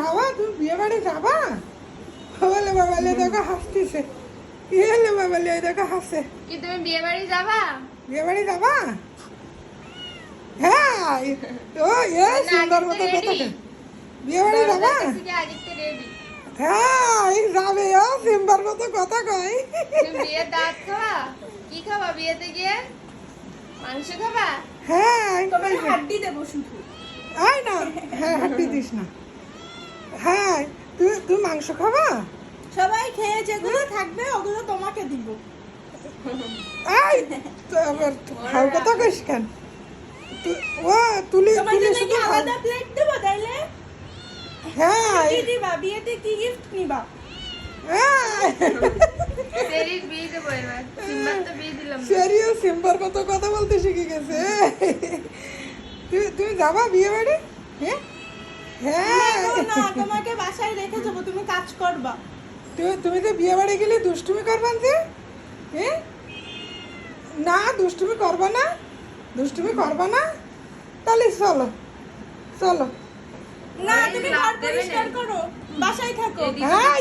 যাবা? তুমি বিয়ে বাড়ি যাবা? বলে বাবালে দেখো হাসতেছে। কি হলে বাবালে ওই দেখো হাসে। কি তুমি বিয়ে বাড়ি যাবা? বিয়ে বাড়ি যাবা? হ্যাঁ ও এ সুন্দর মতো কথা বিয়ে বাড়ি যাবা? হ্যাঁ এই যাবে ও সিম্বার মতো কথা কয়। দাঁত খাবা? কি খাবা বিয়েতে গিয়ে? মাংস খাবা? হ্যাঁ তোমার হাড্ডি দেবো শুধু। আয় না হ্যাঁ হাঁটি দিস না। হ্যাঁ তুই মাংস খাবা? সবাই খেয়ে যেগুলো থাকবে ওগুলো তোমাকে দিব। আই আবার খাও কথা কইস কেন? ও তুলি তুলি শুধু আলাদা প্লেট দেবো তাইলে? হ্যাঁ দিবা? বিয়েতে কি গিফট নিবা? হ্যাঁ। সিম্বার মতো কথা বলতে শিখে গেছে। তুমি তুমি যাবা বিয়ে বাড়ি হ্যাঁ? হ্যাঁ। না, তোমাকে বাসায় রেখে যাব তুমি কাজ করবা। তুমি তুমি তো বিয়ে বাড়ি গেলে দুষ্টুমি করবান যে? হ্যাঁ না দুষ্টুমি করবা না। দুষ্টুমি করবা না। তাহলে চলো চলো। না তুমি ঘর পরিষ্কার করো বাসায় থাকো। হ্যাঁ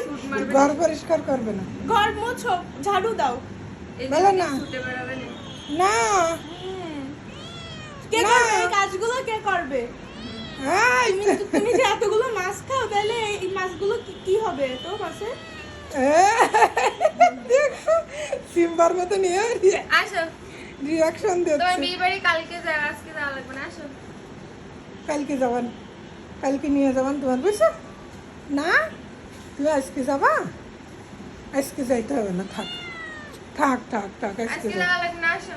ঘর পরিষ্কার করবে না। ঘর মোছো ঝাড়ু দাও। বলো না। না। কে করবে? এই কাজগুলো কে করবে? তুমি তুমি যে এতগুলো মাছ খাও তাহলে এই মাছগুলো কি হবে তো মাছে? দেখছ সিম্বার মতো নিয়ে আসো। রিয়াকশন তোমার বিয়ে বাড়ি কালকে যাও আজকে যাওয়া লাগবে না আসো। কালকে যাবান কালকে নিয়ে যাবান তোমার বুঝছ? না তুমি আজকে যাবা? আজকে যাইতে হবে না থাক। থাক থাক থাক আজকে যাওয়া লাগবে না আসো।